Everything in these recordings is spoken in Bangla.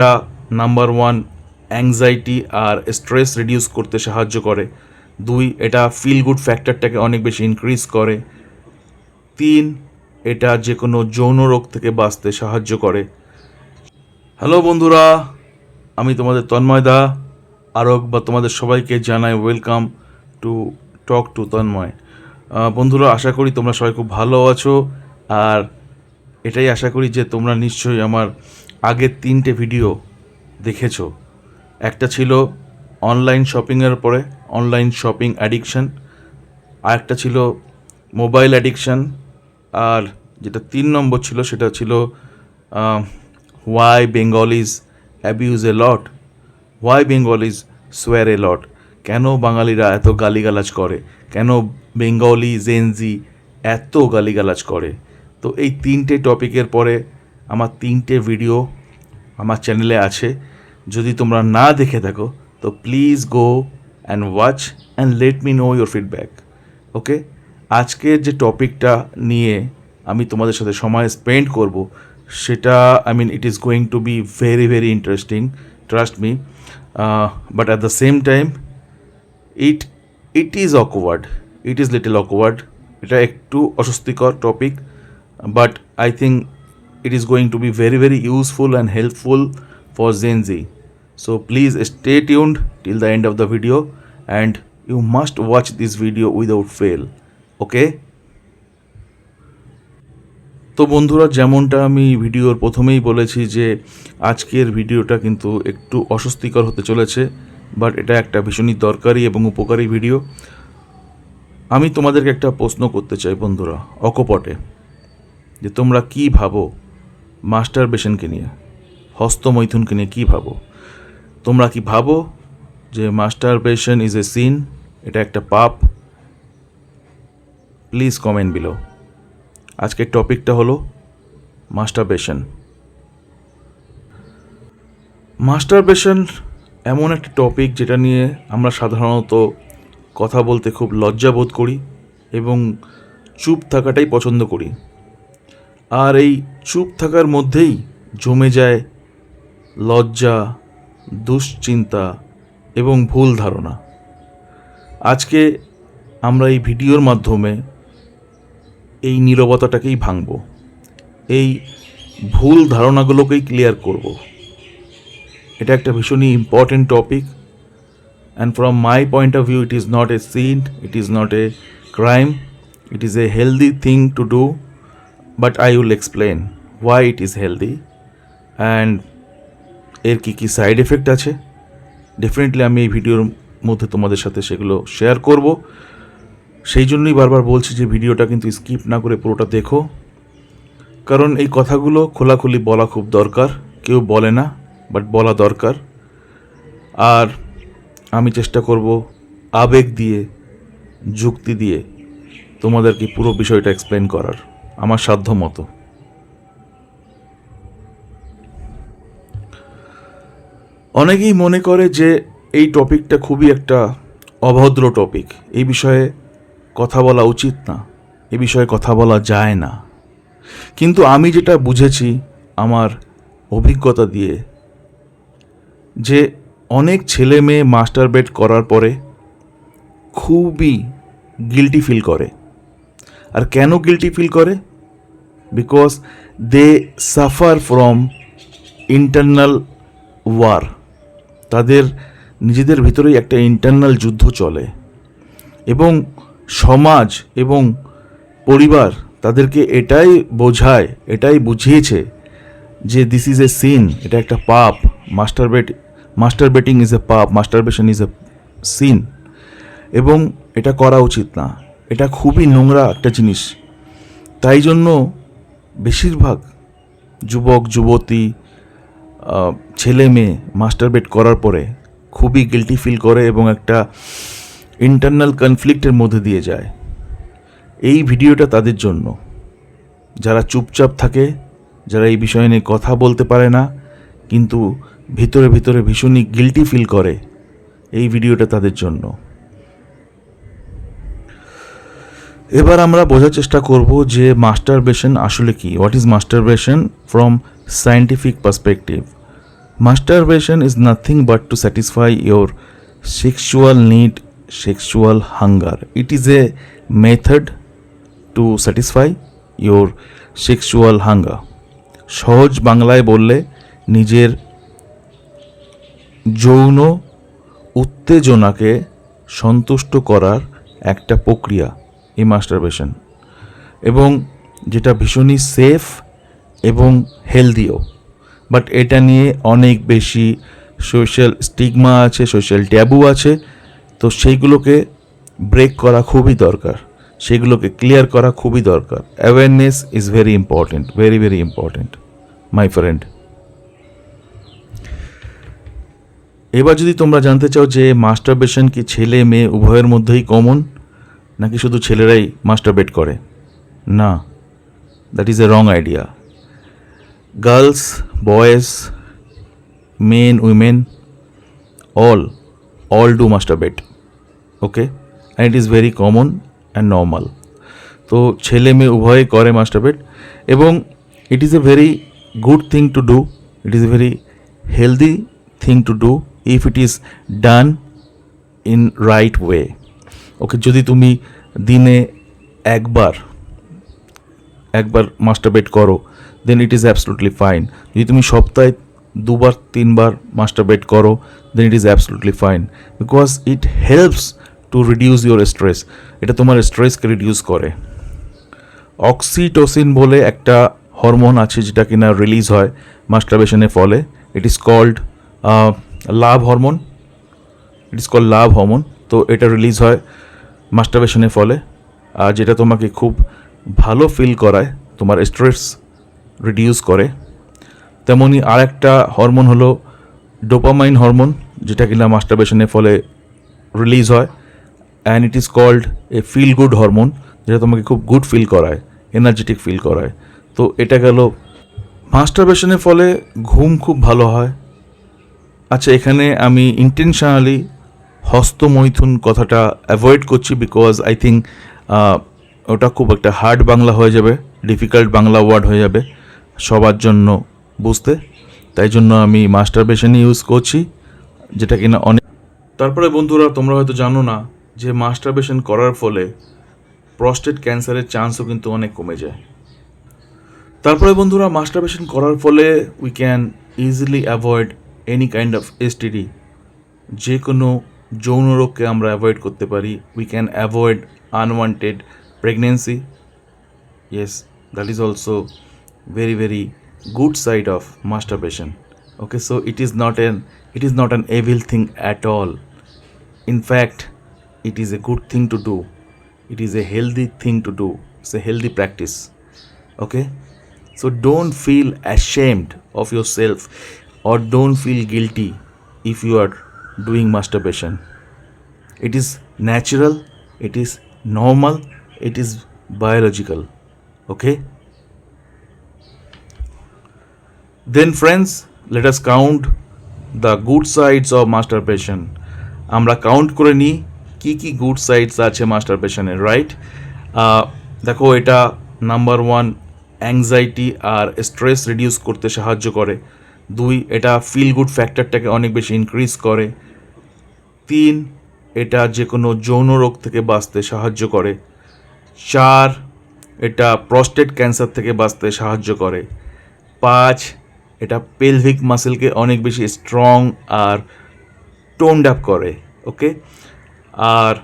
এটা নাম্বার ওয়ান অ্যাংজাইটি আর স্ট্রেস রিডিউস করতে সাহায্য করে। দুই, এটা ফিল গুড ফ্যাক্টরটাকে অনেক বেশি ইনক্রিজ করে। তিন, এটা যে কোনো যৌন রোগ থেকে বাঁচতে সাহায্য করে। হ্যালো বন্ধুরা, আমি তোমাদের তন্ময় দা। আরও বা তোমাদের সবাইকে জানাই welcome to talk to Tanmoy. বন্ধুরা, আশা করি তোমরা সবাই খুব ভালো আছো। আর এটাই আশা করি যে তোমরা নিশ্চয়ই আমার আগের তিনটে ভিডিও দেখেছ। একটা ছিল অনলাইন শপিংয়ের পরে অনলাইন শপিং অ্যাডিকশান আর একটা ছিল মোবাইল অ্যাডিকশান আর যেটা তিন নম্বর ছিল সেটা ছিল why Bengalis abuse a lot why Bengalis swear a lot কেন বাঙালিরা এত গালিগালাজ করে? কেন বেঙ্গলি জেনজি এত গালিগালাজ করে? তো এই তিনটে টপিকের পরে আমার তিনটে ভিডিও আমার চ্যানেলে আছে। যদি তোমরা না দেখে থাকো, তো please go and watch and let me know your feedback okay আজকের যে টপিকটা নিয়ে আমি তোমাদের সাথে সময় স্পেন্ড করব, সেটা I mean it is going to be very very interesting trust me but at the same time it it is awkward it is little awkward এটা একটু অস্বস্তিকর topic but I think it is going to be very very useful and helpful for Gen Z so please stay tuned till the end of the video and you must watch this video without fail okay তো বন্ধুরা, যেমনটা আমি ভিডিওর প্রথমেই বলেছি যে আজকের ভিডিওটা কিন্তু একটু অস্বস্তিকর হতে চলেছে বাট এটা একটা ভীষণই দরকারি এবং উপকারী ভিডিও আমি তোমাদেরকে একটা প্রশ্ন করতে চাই বন্ধুরা, অকপটে, যে তোমরা কি ভাবো? মাস্টার বেশনকে নিয়ে, হস্তমৈথুনকে নিয়ে কী ভাবো? তোমরা কি ভাবো যে masturbation is a sin এটা একটা পাপ? প্লিজ কমেন্ট বিলো আজকের টপিকটা হলো মাস্টারবেশন। মাস্টারবেশন এমন একটা টপিক যেটা নিয়ে আমরা সাধারণত কথা বলতে খুব লজ্জা বোধ করি এবং চুপ থাকাটাই পছন্দ করি। আর এই চুপ থাকার মধ্যেই জমে যায় লজ্জা, দুশ্চিন্তা এবং ভুল ধারণা। আজকে আমরা এই ভিডিওর মাধ্যমে এই নীরবতাটাকেই ভাঙব। এই ভুল ধারণাগুলোকেই ক্লিয়ার করব। এটা একটা ভীষণই important topic and from my point of view it is not a sin it is not a crime it is a healthy thing to do but I will explain why it is healthy and এর কী কী সাইড এফেক্ট আছে। ডেফিনেটলি আমি এই ভিডিওর মধ্যে তোমাদের সাথে সেগুলো শেয়ার করব। সেই জন্যই বারবার বলছি যে ভিডিওটা কিন্তু স্কিপ না করে পুরোটা দেখো। কারণ এই কথাগুলো খোলাখুলি বলা খুব দরকার, কেউ বলে না বাট বলা দরকার। আর আমি চেষ্টা করব আবেগ দিয়ে, যুক্তি দিয়ে তোমাদেরকে পুরো বিষয়টা এক্সপ্লেন করার। আমার সাধ্য মতো। অনেকেই মনে করে যে এই টপিকটা খুবই একটা অভদ্র টপিক। এই বিষয়ে কথা বলা উচিত না। এ বিষয়ে কথা বলা যায় না। কিন্তু আমি যেটা বুঝেছি আমার অভিজ্ঞতা দিয়ে, যে অনেক ছেলে মেয়ে মাস্টার বেড করার পরে খুবই গিলটি ফিল করে। আর কেন গিলটি ফিল করে? Because they suffer from internal war তাদের নিজেদের ভিতরেই একটা ইন্টারনাল যুদ্ধ চলে। এবং সমাজ এবং পরিবার তাদেরকে এটাই বোঝায়, এটাই বুঝিয়েছে যে দিস ইজ এ সিন এটা একটা পাপ। Masturbate masturbating is a পাপ মাস্টারবেশন ইজ এ সিন এবং এটা করা উচিত না। এটা খুবই নোংরা একটা জিনিস। তাই জন্য বেশিরভাগ যুবক, যুবতী ছেলে মেয়ে মাস্টার বেট করার পরে খুবই গিলটি ফিল করে এবং একটা ইন্টারনাল কনফ্লিক্টের মধ্যে দিয়ে যায়। এই ভিডিওটা তাদের জন্য। যারা চুপচাপ থাকে, যারা এই বিষয় নিয়ে কথা বলতে পারে না, কিন্তু ভিতরে ভিতরে ভীষণই গিলটি ফিল করে, এই ভিডিওটা তাদের জন্য। এবার আমরা বোঝার চেষ্টা করব যে মাস্টারবেশন আসলে কি? What is masturbation from scientific perspective masturbation is nothing but to satisfy your sexual need sexual hunger it is a method to satisfy your sexual hunger সহজ বাংলায় বললে, নিজের যৌন উত্তেজনাকে সন্তুষ্ট করার একটা প্রক্রিয়া। এই মাস্টারবেশন এবং যেটা ভীষণই সেফ এবং হেলদিও বাট এটা নিয়ে অনেক বেশি সোশ্যাল স্টিগমা আছে সোশ্যাল ট্যাবু আছে। তো সেইগুলোকে ব্রেক করা খুবই দরকার। সেগুলোকে ক্লিয়ার করা খুবই দরকার। Awareness is very important very very important my friend এবার যদি তোমরা জানতে চাও যে মাস্টারবেশন কি ছেলে মেয়ে উভয়ের মধ্যেই কমন নাকি শুধু ছেলেরাই মাস্টারবেট করে? না that is a wrong idea girls boys men women all all do masturbate, okay? And it is very common and normal. তো ছেলে মেয়ে উভয়ে করে মাস্টারবেট এবং it is a very good thing to do it is a very healthy thing to do if it is done in right way okay, যদি তুমি দিনে একবার একবার মাস্টারবেট করো then it is absolutely fine যদি তুমি সপ্তাহে দুবার, তিনবার মাস্টারবেট করো then it is absolutely fine because it helps to reduce your stress এটা তোমার স্ট্রেসকে রিডিউস করে। অক্সিটোসিন বলে একটা হরমোন আছে যেটা কিনা রিলিজ হয় মাস্টারবেশনের ফলে। It is called love hormone it is called love hormone তো এটা রিলিজ হয় মাস্টারবেশনের ফলে, আর যেটা তোমাকে খুব ভালো ফিল করায়, তোমার স্ট্রেস রিডিউস করে তেমনই আর একটা হরমোন হলো ডোপামাইন হরমোন যেটা কিনা মাস্টারবেশনের ফলে রিলিজ হয় and it is called a feel good hormone যেটা তোমাকে খুব গুড ফিল করায় এনার্জেটিক ফিল করায়। তো এটা গেল। মাস্টারবেশনের ফলে ঘুম খুব ভালো হয়। আচ্ছা এখানে আমি ইন্টেনশনালি হস্তমৈথুন কথাটা অ্যাভয়েড করছি বিকজ আই থিঙ্ক ওটা খুব একটা হার্ড বাংলা হয়ে যাবে ডিফিকাল্ট বাংলা ওয়ার্ড হয়ে যাবে সবার জন্য বুঝতে। তাই জন্য আমি মাস্টার মাস্টারবেশনই ইউজ করছি, যেটা কিনা অনেক তারপরে বন্ধুরা, তোমরা হয়তো জানো না যে মাস্টারবেশন করার ফলে প্রস্টেট ক্যান্সারের চান্সও কিন্তু অনেক কমে যায়। তারপরে বন্ধুরা মাস্টারবেশন করার ফলে we can easily avoid any kind of STD যে কোনো যৌন রোগকে আমরা অ্যাভয়েড করতে পারি। We can avoid unwanted pregnancy yes that is also very very good side of masturbation okay so it is not an it is not an evil thing at all in fact it is a good thing to do it is a healthy thing to do it's a healthy practice okay so don't feel ashamed of yourself or don't feel guilty if you are doing masturbation it is natural it is normal it is biological okay then friends let us count the good sides of masturbation আমরা কাউন্ট করে নিই কি কি গুড সাইডস আছে মাস্টারবেশনের রাইট দেখো এটা নাম্বার ওয়ান অ্যাংজাইটি আর স্ট্রেস রিডিউস করতে সাহায্য করে দুই এটা ফিল গুড ফ্যাক্টরটাকে অনেক বেশি ইনক্রিজ করে তিন, এটা যে কোনো যৌন রোগ থেকে বাঁচতে সাহায্য করে। চার, এটা প্রস্টেট ক্যান্সার থেকে বাঁচতে সাহায্য করে। পাঁচ, এটা পেলভিক মাসেলকে অনেক বেশি স্ট্রং আর টোন্ড আপ করে ওকে আর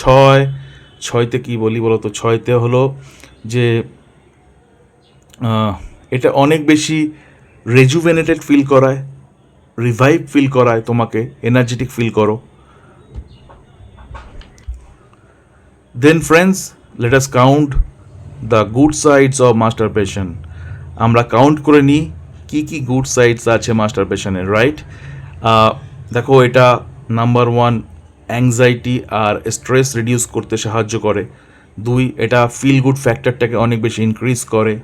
ছয়, ছয়তে কি বলি বলো তো ছয়তে হলো যে এটা অনেক বেশি রেজুভেনেটেড ফিল করায়। রিভাইভ ফিল করায় তোমাকে এনার্জেটিক ফিল করো। Then friends let us count the good sides of masturbation আমরা কাউন্ট করে নিই কি কি গুড সাইডস আছে মাস্টারবেশনের রাইট দেখো এটা নাম্বার ওয়ান অ্যাংজাইটি আর স্ট্রেস রিডিউস করতে সাহায্য করে। দুই, এটা ফিল গুড ফ্যাক্টরটাকে অনেক বেশি ইনক্রিজ করে।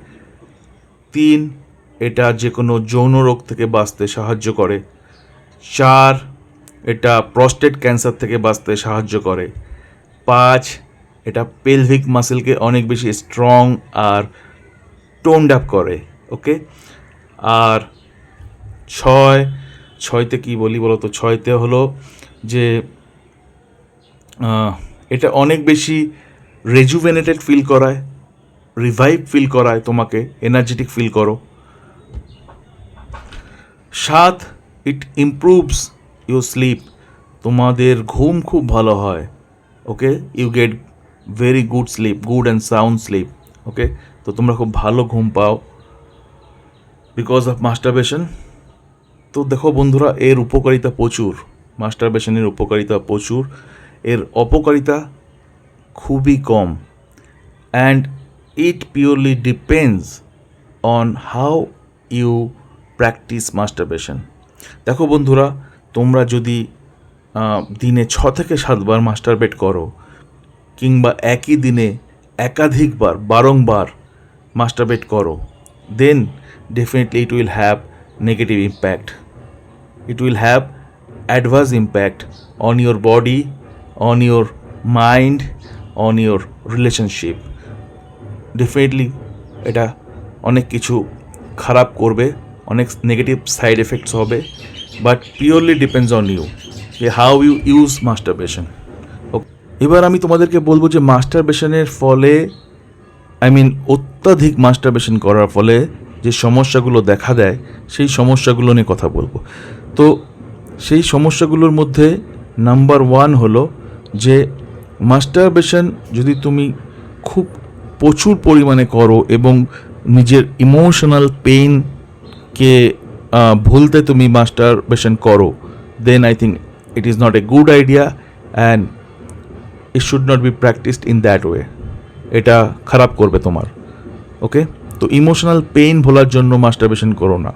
তিন এটা যে কোনো যৌন রোগ থেকে বাঁচতে সাহায্য করে। চার, এটা প্রস্টেট ক্যান্সার থেকে বাঁচতে সাহায্য করে। পাঁচ, এটা পেলভিক মাসেলকে অনেক বেশি স্ট্রং আর টোন্ড আপ করে ওকে আর ছয়, ছয়তে কি বলি বলো তো ছয়তে হলো যে এটা অনেক বেশি রেজুভেনেটেড ফিল করায় রিভাইভ ফিল করায় তোমাকে এনার্জেটিক ফিল করো। সাত ইট ইমপ্রুভস ইউর স্লিপ তোমাদের ঘুম খুব ভালো হয় okay you get very good sleep good and sound sleep okay তো তোমরা খুব ভালো ঘুম পাও বিকজ অফ মাস্টারবেশন তো দেখো বন্ধুরা, এর উপকারিতা প্রচুর মাস্টারবেশনের উপকারিতা প্রচুর, এর অপকারিতা খুবই কম and it purely depends on how you practice masturbation দেখো বন্ধুরা, তোমরা যদি দিনে ছ থেকে সাতবার মাস্টারবেট করো, কিংবা একই দিনে একাধিকবার, বারংবার মাস্টারবেট করো then definitely it will have negative impact it will have adverse impact on your body on your mind on your relationship definitely এটা অনেক কিছু খারাপ করবে অনেক নেগেটিভ সাইড এফেক্টস হবে but purely depends on you যে হাউ ইউ ইউজ মাস্টারবেশন এবার আমি তোমাদেরকে বলব যে মাস্টারবেশনের ফলে আই মিন অত্যাধিক মাস্টারবেশন করার ফলে যে সমস্যাগুলো দেখা দেয়, সেই সমস্যাগুলো নিয়ে কথা বলব। তো সেই সমস্যাগুলোর মধ্যে নাম্বার ওয়ান হলো যে মাস্টারবেশন যদি তুমি খুব প্রচুর পরিমাণে করো এবং নিজের ইমোশনাল পেইনকে ভুলতে তুমি মাস্টারবেশন করো then I think it is not a good idea and it should not be practised in that way এটা খারাপ করবে তোমার ওকে তো ইমোশনাল পেইন ভোলার জন্য মাস্টারবেশন করো না।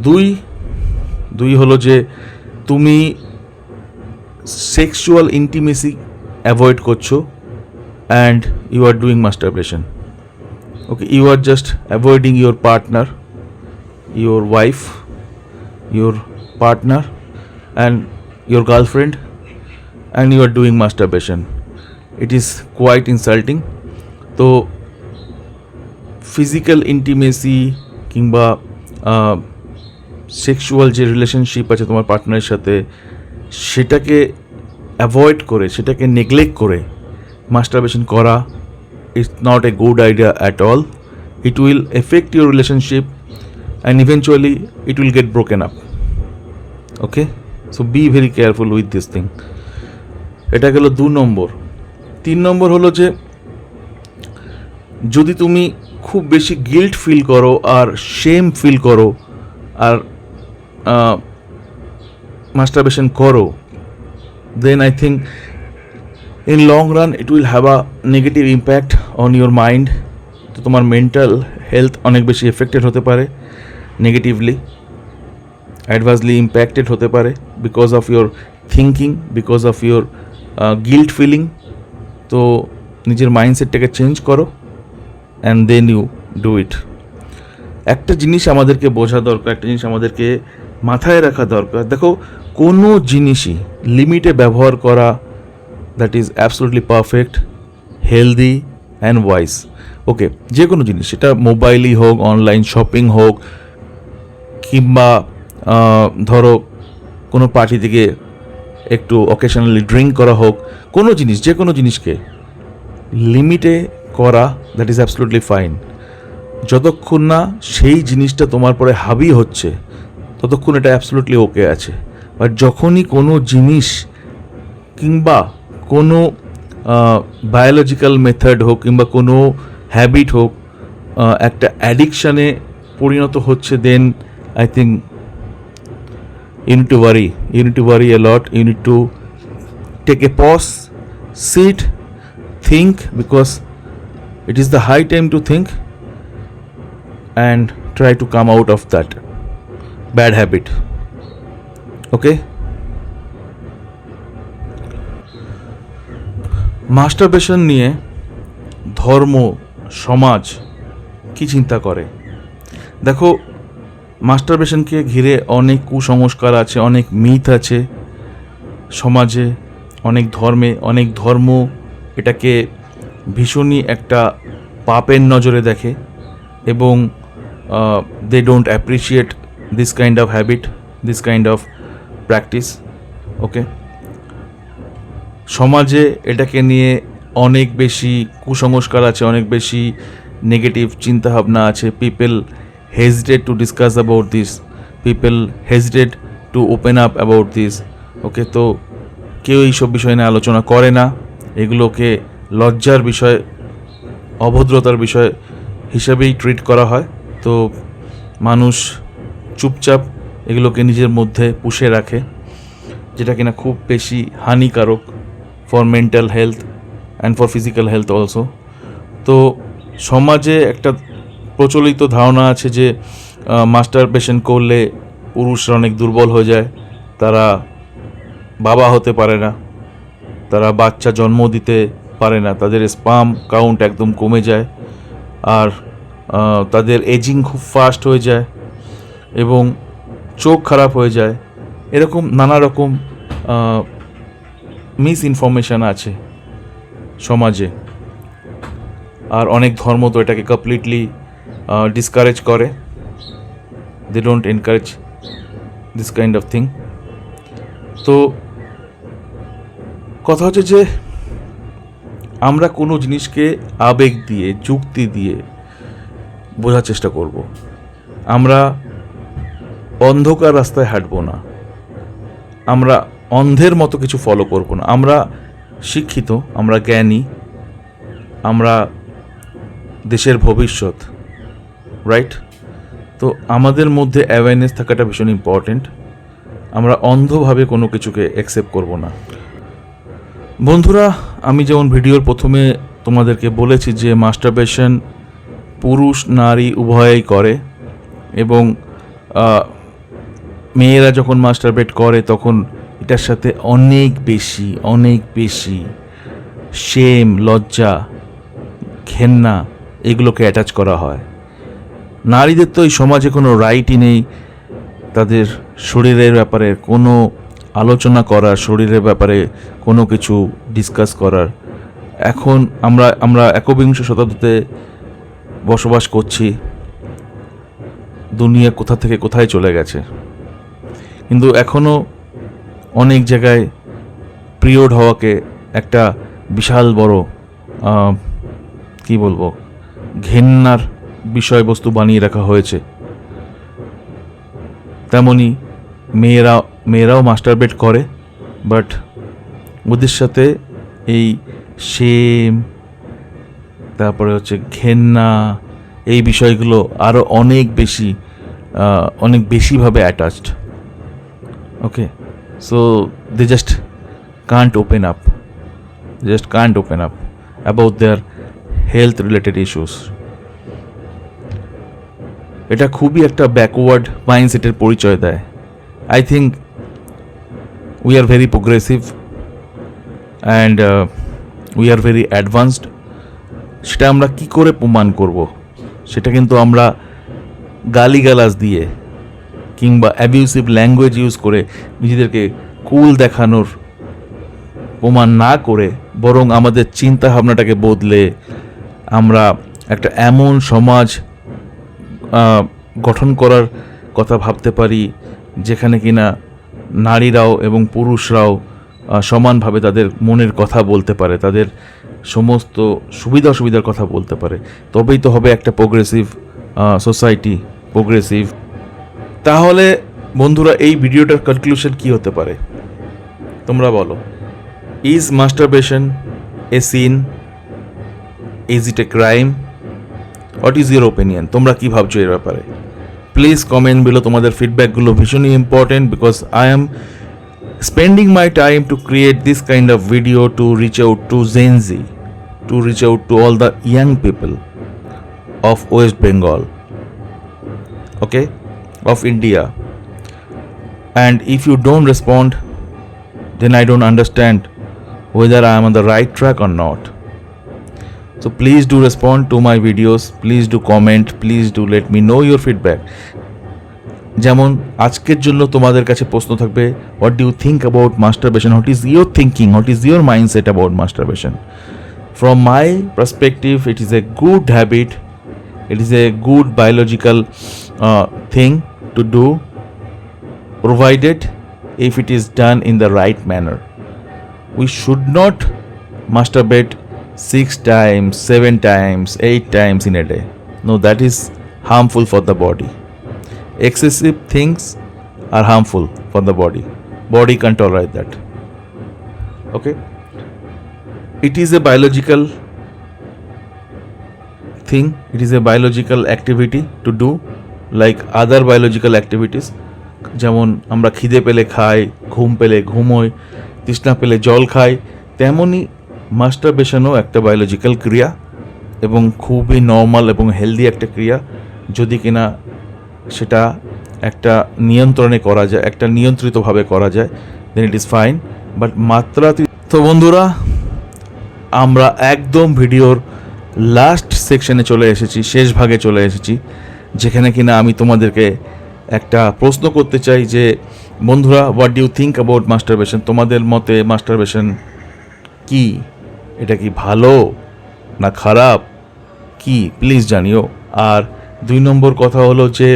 দুই দুই হলো যে তুমি সেক্সুয়াল ইন্টিমেসি অ্যাভয়েড করছ and you are doing masturbation okay you are just avoiding your partner your wife your partner and your girlfriend and you are doing masturbation. It is quite insulting. তো ফিজিক্যাল ইন্টিমেসি কিংবা সেক্সুয়াল যে রিলেশনশিপ আছে তোমার পার্টনারের সাথে, সেটাকে অ্যাভয়েড করে, সেটাকে নেগলেক্ট করে মাস্টারবেশন করা it's not a good idea at all it will affect your relationship and eventually it will get broken up okay so be very careful with this thing এটা গেল দু নম্বর। তিন নম্বর হলো যে, যদি তুমি খুব বেশি গিল্ট ফিল করো আর শেম ফিল করো আর মাস্টারবেশন করো then I think in long run it will have a negative impact on your mind তো তোমার মেন্টাল হেলথ অনেক বেশি এফেক্টেড হতে পারে। নেগেটিভলি অ্যাডভার্সলি ইম্প্যাক্টেড হতে পারে because of your thinking because of your guilt feeling তো নিজের মাইন্ডসেটটাকে চেঞ্জ করো and then you do it একটা জিনিস আমাদেরকে বোঝা দরকার, একটা জিনিস আমাদেরকে মাথায় রাখা দরকার। দেখো, কোনো জিনিসই লিমিটে ব্যবহার করা that is absolutely perfect healthy and wise okay যে কোনো জিনিস, সেটা মোবাইলই হোক অনলাইন শপিং হোক কিংবা ধরো, কোনো পার্টি থেকে একটু অকেশনালি ড্রিঙ্ক করা হোক, কোনো জিনিস, যে কোনো জিনিসকে লিমিটে করা দ্যাট ইজ অ্যাবসলুটলি ফাইন যতক্ষণ না সেই জিনিসটা তোমার পরে হাবি হচ্ছে, ততক্ষণ এটা অ্যাবসলুটলি ওকে আছে। বাট যখনই কোনো জিনিস কিংবা কোনো বায়োলজিক্যাল মেথড হোক কিংবা কোনো হ্যাবিট হোক একটা অ্যাডিকশানে পরিণত হচ্ছে then I think you need to worry you need to worry a lot you need to take a pause sit think because it is the high time to think and try to come out of that bad habit okay masturbation নিয়ে ধর্ম সমাজ কি চিন্তা করে দেখো মাস্টারবেশনকে ঘিরে অনেক কুসংস্কার আছে, অনেক মিথ আছে সমাজে, অনেক ধর্মে, অনেক ধর্ম এটাকে ভীষণই একটা পাপের নজরে দেখে এবং they don't appreciate this kind of habit this kind of practice okay সমাজে এটাকে নিয়ে অনেক বেশি কুসংস্কার আছে, অনেক বেশি নেগেটিভ চিন্তাভাবনা আছে people hesitated to discuss about this people hesitated to open up about this okay তো কেউ এইসব বিষয় নিয়ে আলোচনা করে না। এগুলোকে লজ্জার বিষয়, অভদ্রতার বিষয় হিসেবেই ট্রিট করা হয়। তো মানুষ চুপচাপ এগুলোকে নিজের মধ্যে পুষে রাখে, যেটা কিনা খুব বেশি হানিকারক for mental health and for physical health also তো সমাজে একটা প্রচলিত ধারণা আছে যে মাস্টার পেশেন্ট করলে পুরুষরা অনেক দুর্বল হয়ে যায়। তারা বাবা হতে পারে না। তারা বাচ্চা জন্ম দিতে পারে না। তাদের স্পাম কাউন্ট একদম কমে যায় আর তাদের এজিং খুব ফাস্ট হয়ে যায় এবং চোখ খারাপ হয়ে যায়। এরকম নানা রকম মিস ইনফরমেশান আছে সমাজে। আর অনেক ধর্ম তো এটাকে কমপ্লিটলি ডিসকারেজ করে। They don't encourage this kind of thing তো কথা হচ্ছে যে, আমরা কোনো জিনিসকে আবেগ দিয়ে, যুক্তি দিয়ে বোঝার চেষ্টা করব। আমরা অন্ধকার রাস্তায় হাঁটবো না। আমরা অন্ধের মতো কিছু ফলো করব না। আমরা শিক্ষিত, আমরা জ্ঞানী, আমরা দেশের ভবিষ্যৎ। রাইট তো আমাদের মধ্যে অ্যাওয়ারনেস থাকাটা ভীষণ ইম্পর্ট্যান্ট আমরা অন্ধভাবে কোনো কিছুকে অ্যাকসেপ্ট করব না। বন্ধুরা, আমি যেমন ভিডিওর প্রথমে তোমাদেরকে বলেছি যে মাস্টারবেশন পুরুষ, নারী উভয়েই করে এবং মেয়েরা যখন মাস্টারবেট করে তখন এটার সাথে অনেক বেশি অনেক বেশি শেম লজ্জা, ঘেন্না এগুলোকে অ্যাটাচ করা হয়। নারীদের তো এই সমাজে কোনো রাইটই নেই। তাদের শরীরের ব্যাপারে কোনো আলোচনা করার, শরীরের ব্যাপারে কোনো কিছু ডিসকাস করার। এখন আমরা আমরা একবিংশ শতাব্দীতে বসবাস করছি। দুনিয়া কোথা থেকে কোথায় চলে গেছে। কিন্তু এখনও অনেক জায়গায় পিরিয়ড হওয়াকে একটা বিশাল বড় কি বলব, ঘেন্নার বিষয়বস্তু বানিয়ে রাখা হয়েছে। তেমনি মেয়েরা মেয়েরাও মাস্টারবেট করে বাট ওদের সাথে এই সেম তারপরে হচ্ছে ঘেন্না, এই বিষয়গুলো আরও অনেক বেশি অনেক বেশিভাবে attached okay so they just can't open up just can't open up about their health related issues এটা খুবই একটা ব্যাকওয়ার্ড মাইন্ডসেটের পরিচয় দেয়। I think we are very progressive and we are very advanced সেটা আমরা কি করে প্রমাণ করব? সেটা কিন্তু আমরা গালিগালাজ দিয়ে কিংবা অ্যাবিউসিভ ল্যাঙ্গুয়েজ ইউজ করে নিজেদেরকে কুল দেখানোর প্রমাণ না করে বরং আমাদের চিন্তা ভাবনাটাকে বদলে আমরা একটা এমন সমাজ গঠন করার কথা ভাবতে পারি, যেখানে কিনা নারীরাও এবং পুরুষরাও সমানভাবে তাদের মনের কথা বলতে পারে, তাদের সমস্ত সুবিধা অসুবিধার কথা বলতে পারে। তবেই তো হবে একটা প্রোগ্রেসিভ সোসাইটি প্রোগ্রেসিভ তাহলে বন্ধুরা, এই ভিডিওটার কনক্লুশন কি হতে পারে? তোমরা বলো। Is masturbation a sin is it a crime what is your opinion তোমরা কি ভাবছ এর ব্যাপারে প্লিজ কমেন্ট বিলো তোমাদের ফিডব্যাকগুলো ভীষণই important because I am my time to create this kind of video to reach out to Gen Z, to reach out to all the young people of West Bengal, okay, of India. And if you don't respond, then I don't understand whether I am on the right track or not. So please do respond to my videos, please do comment, please do let me know your feedback. যেমন আজকের জন্য তোমাদের কাছে প্রশ্ন থাকবে what do think about masturbation what is your thinking what is your mindset about masturbation from my perspective it is a good habit it is a good biological thing to do provided if it is done in the right manner we should not masturbate six times seven times eight times in a day no that is harmful for the body excessive things are harmful for the body body can't tolerate that okay it is a biological thing it is a biological activity to do like other biological activities যেমন আমরা খিদে পেলে খাই ঘুম পেলে ঘুমোই তৃষ্ণা পেলে জল খাই তেমনই মাস্টারবেশনও একটা বায়োলজিক্যাল ক্রিয়া এবং খুবই নর্মাল এবং হেলদি একটা ক্রিয়া। যদি কিনা সেটা একটা নিয়ন্ত্রণে করা যায়, একটা নিয়ন্ত্রিতভাবে করা যায় then it is fine but মাত্রাতি তো বন্ধুরা, আমরা একদম ভিডিওর লাস্ট সেকশনে চলে এসেছি, শেষ ভাগে চলে এসেছি, যেখানে কিনা আমি তোমাদেরকে একটা প্রশ্ন করতে চাই যে, বন্ধুরা what do think about masturbation তোমাদের মতে মাস্টারবেশন কি? এটা কি ভালো না খারাপ? কি? প্লিজ জানিও। আর দুই নম্বর কথা হলো যে,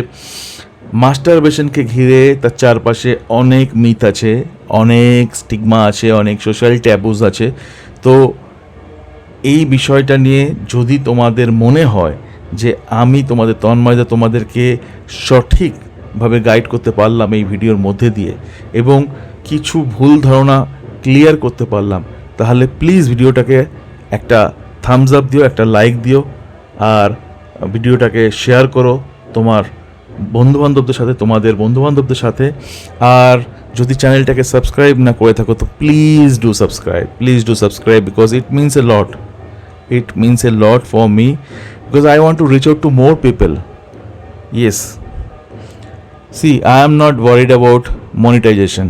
মাস্টারবেশনকে ঘিরে তার চারপাশে অনেক মিথ আছে, অনেক স্টিগমা আছে, অনেক সোশ্যাল ট্যাবুজ আছে। তো এই বিষয়টা নিয়ে যদি তোমাদের মনে হয় যে আমি তোমাদের তন্ময়দা তোমাদেরকে সঠিকভাবে গাইড করতে পারলাম এই ভিডিওর মধ্যে দিয়ে এবং কিছু ভুল ধারণা ক্লিয়ার করতে পারলাম তাহলে প্লিজ ভিডিওটাকে একটা থামস আপ দিও একটা লাইক দিও আর ভিডিওটাকে শেয়ার করো তোমার বন্ধুবান্ধবদের সাথে তোমাদের বন্ধুবান্ধবদের সাথে আর যদি চ্যানেলটাকে সাবস্ক্রাইব না করে থাকো তো please do subscribe please do subscribe because it means a lot it means a lot for me because I want to reach out to more people. Yes. See, I am not worried about monetisation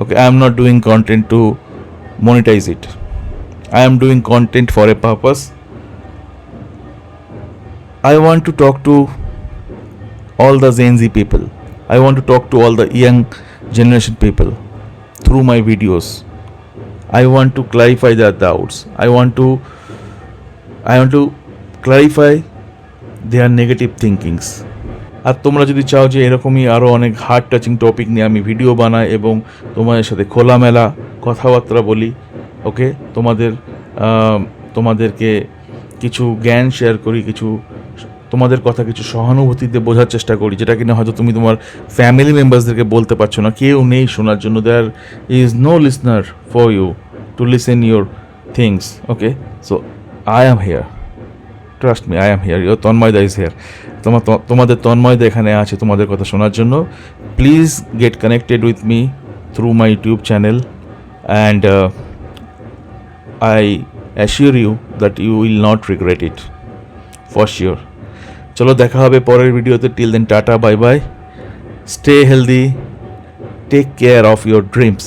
Okay, I am not doing content to monetize it. I am doing content for a purpose. I want to talk to all the Gen Z people. I want to talk to all the young generation people through my videos. I want to clarify their doubts. I want to I want to clarify their negative thinkings. আর তোমরা যদি চাও যে এরকমই আরও অনেক হার্ট টাচিং টপিক নিয়ে আমি ভিডিও বানাই এবং তোমাদের সাথে খোলামেলা কথাবার্তা বলি, ওকে? তোমাদের তোমাদেরকে কিছু জ্ঞান শেয়ার করি, কিছু তোমাদের কথা কিছু সহানুভূতিতে বোঝার চেষ্টা করি, যেটা কিনা হয়তো তুমি তোমার ফ্যামিলি মেম্বার্সদেরকে বলতে পারছ না। কেউ নেই শোনার জন্য। There is no listener for you to listen your things okay? So I am here trust me I am here your তন্ময়দা is here তোমার তোমাদের তন্ময়দা এখানে আছে তোমাদের কথা শোনার জন্য। Please get connected with me through my YouTube channel and I assure you that you will not regret it for sure চলো দেখা হবে পরের ভিডিওতে। Till then tata bye bye stay healthy take care of your dreams